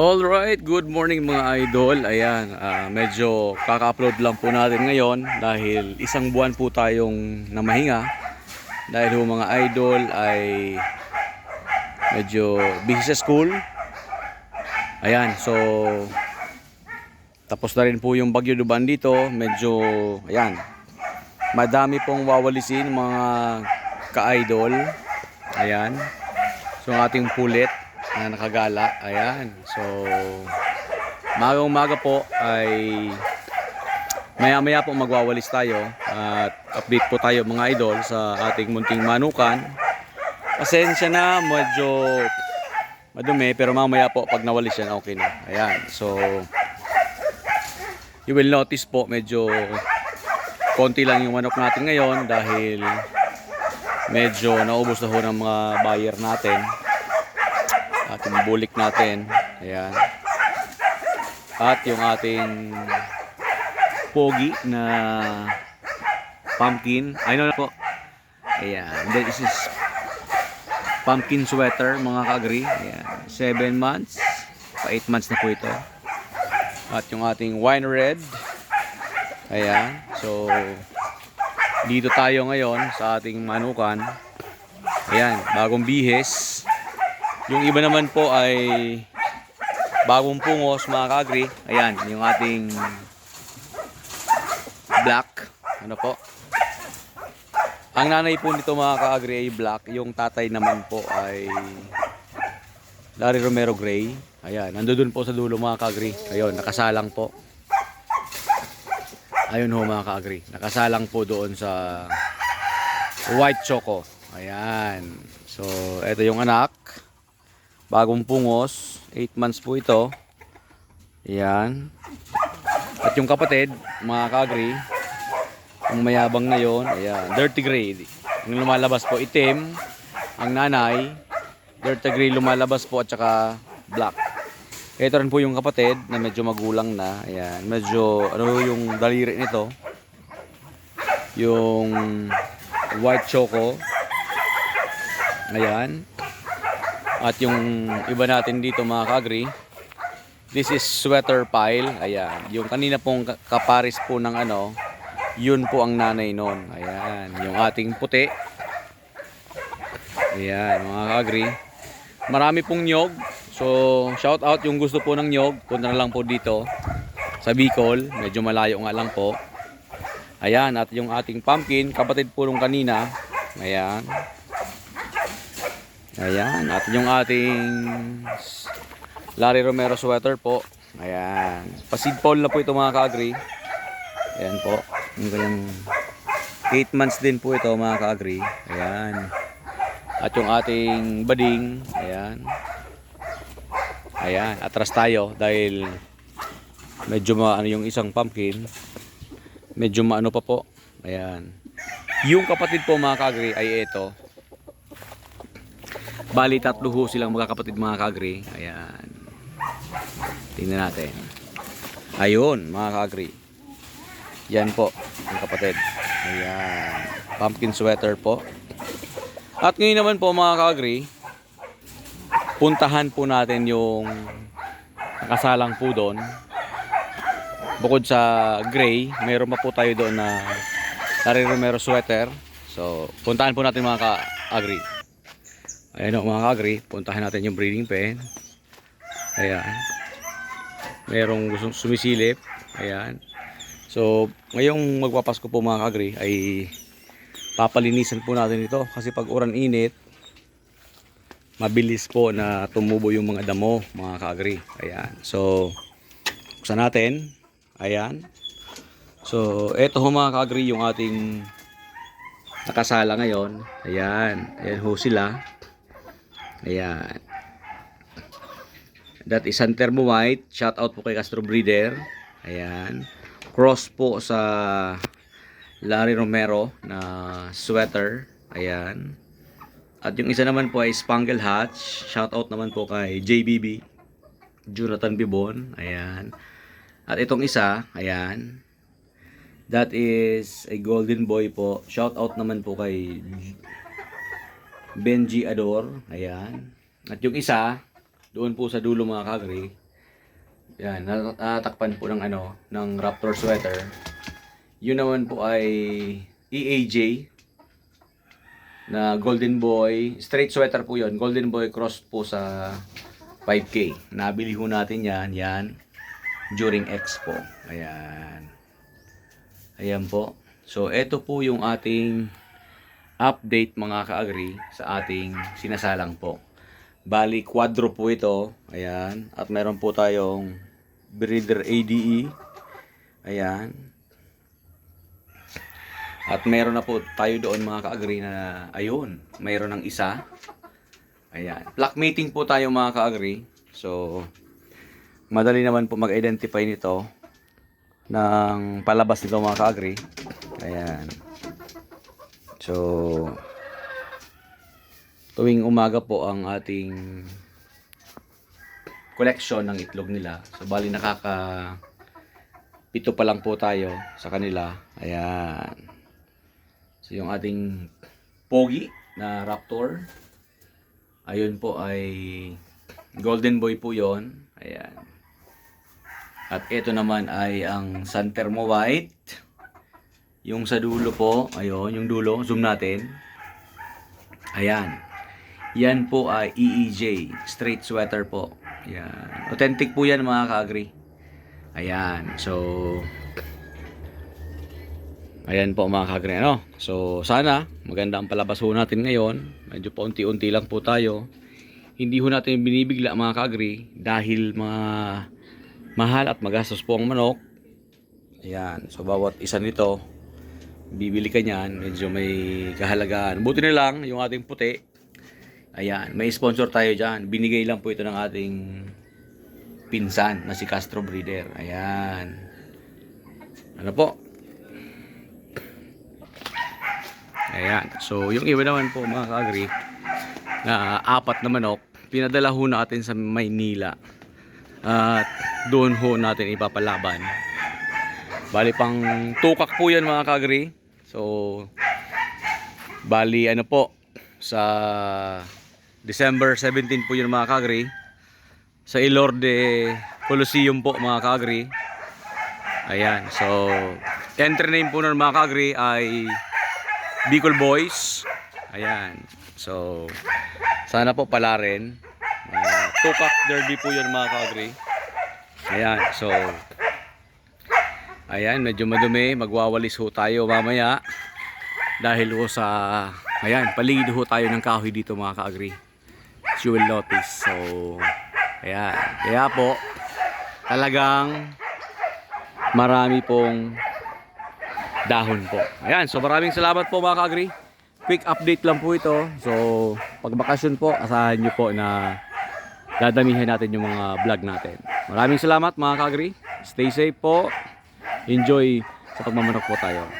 Alright, good morning mga idol. Ayan, ah, medyo kaka-upload lang po natin ngayon dahil isang buwan po tayong namahinga. Dahil po mga idol ay medyo busy sa school. Ayan, so tapos na rin po yung Bagyo Duban dito. Medyo, ayan, madami pong wawalisin mga ka-idol. Ayan. So ang ating pulit na nakagala. Ayan. So magang umaga po ay maya maya po magwawalis tayo at update po tayo mga idol sa ating munting manukan. Pasensya na, medyo madumi pero mamaya po pag nawalis yan okay na. Ayan. So you will notice po medyo konti lang yung manok natin ngayon dahil medyo naubos na ho ng mga buyer natin ating bulik natin. Ayan. At yung ating pogi na pumpkin. Ay no po. Ayan. Then this is pumpkin sweater mga kagri ayan. 7 months. Pa 8 months na po ito. At yung ating wine red. Ayan. So dito tayo ngayon sa ating manukan. Ayan, bagong bihes. Yung iba naman po ay bagong pungos mga kagri. Ayan, yung ating black. Ano po? Ang nanay po nito mga kaagri ay black. Yung tatay naman po ay Larry Romero Gray. Ayan, nandoon po sa dulo mga kaagri. Ayun, nakasalang po. Ayun ho mga ka-agree. Nakasalang po doon sa white choco. Ayan. So, ito yung anak. Bagong pungos. 8 months po ito. Ayan. At yung kapatid, mga ka-agree, yung mayabang na yon, ayan, dirty gray. Yung lumalabas po itim, ang nanay, dirty gray lumalabas po at saka black. Ito rin po yung kapatid na medyo magulang na. Ayan, medyo ano yung daliri nito. Yung white choco. Ayan. At yung iba natin dito mga kagri. This is sweater pile. Ayan. Yung kanina pong ka- kaparis po ng ano, yun po ang nanay nun. Ayan. Yung ating puti. Ayan, mga kagri. Marami pong nyog. So, shout out yung gusto po ng nyog. Punta na lang po dito sa Bicol. Medyo malayo nga lang po. Ayan, at yung ating pumpkin, kapatid po nung kanina. Ayan. Ayan, at yung ating Larry Romero sweater po. Ayan. Pasid Paul na po ito mga ka-agree. Ayan po. Yung kanyang 8 months din po ito mga ka-agree. Ayan. At yung ating bading. Ayan. Ayan, atras tayo dahil medyo maano yung isang pumpkin. Medyo maano pa po. Ayan. Yung kapatid po mga kagri ay ito. Bali tatlo ho silang magkakapatid mga kagri. Ayan. Tingnan natin. Ayun, mga kagri. Yan po, yung kapatid. Ayan. Pumpkin sweater po. At ngayon naman po mga kagri, puntahan po natin yung nakasalang po doon. Bukod sa gray, mayroon pa po tayo doon na Larry Romero sweater. So, puntahan po natin mga ka-agri. Ayan o mga ka-agri, puntahan natin yung breeding pen. Ayan. Merong gustong sumisilip. Ayan. So, ngayong magpapasko po mga ka-agri ay papalinisan po natin ito kasi pag uran init, mabilis po na tumubo yung mga damo, mga kaagri. Ayan. So, buksan natin. Ayan. So, eto ho mga kaagri yung ating nakasala ngayon. Ayan. Ayan ho sila. Ayan. That is San Termo White. Shout out po kay Castro Breeder. Ayan. Cross po sa Larry Romero na sweater. Ayan. At yung isa naman po ay Spangle Hatch. Shout out naman po kay JBB. Jonathan Bibon. Ayan. At itong isa, ayan. That is a golden boy po. Shout out naman po kay Benji Ador. Ayan. At yung isa, doon po sa dulo mga kagri, Yan, nat- natakpan po ng ano, ng Raptor sweater. Yun naman po ay EAJ na Golden Boy, straight sweater po yun. Golden Boy cross po sa 5K. Nabili ho natin yan, yan, during Expo. Ayan. Ayan po. So, ito po yung ating update mga ka-agree sa ating sinasalang po. Bali, quadro po ito. Ayan. At meron po tayong breeder ADE. Ayan. At meron na po tayo doon mga ka-agree na ayun, mayroon ng isa. Ayan. Black mating po tayo mga ka-agree. So, madali naman po mag-identify nito ng palabas nito mga ka-agree. Ayan. So, tuwing umaga po ang ating collection ng itlog nila. So, bali nakaka pito pa lang po tayo sa kanila. Ayan. So, yung ating pogi na raptor. Ayun po ay golden boy po yon Ayan. At ito naman ay ang San Termo White. Yung sa dulo po, ayun, yung dulo, zoom natin. Ayan. Yan po ay EEJ, straight sweater po. Yan. Authentic po yan mga ka-agree. Ayan. So, ayan po mga ka-agree. Ano? So, sana maganda ang palabas natin ngayon. Medyo paunti-unti lang po tayo. Hindi ho natin binibigla mga ka-agree dahil mga mahal at magastos po ang manok. Ayan. So, bawat isa nito, bibili ka niyan, medyo may kahalagaan. Buti na lang, yung ating puti, ayan, may sponsor tayo dyan. Binigay lang po ito ng ating pinsan na si Castro Breeder. Ayan. Ano po? Ayan. So, yung iba naman po mga ka-agree, na apat na manok, pinadala ho natin sa Maynila. At doon ho natin ipapalaban. Bali pang tukak po yan mga ka-agree. So, bali ano po, sa December 17 po yun mga ka-agree. Sa Ilorde Coliseum po mga ka-agree. Ayan, so, entry name po ng mga ka-agree ay Bicol Boys. Ayan, so, sana po pala rin. Uh, tukak derby po yun mga ka-agree. Ayan, so, Ayan, medyo madumi. Magwawalis ho tayo mamaya. Dahil ho sa... Ayan, paligid ho tayo ng kahoy dito mga ka-agree. Jewel Lotus. So, ayan. Kaya po, talagang marami pong dahon po. Ayan, so maraming salamat po mga ka-agree. Quick update lang po ito. So, pag bakasyon po, asahan nyo po na dadamihan natin yung mga vlog natin. Maraming salamat mga ka-agree. Stay safe po enjoy sa pagmamanok po tayo.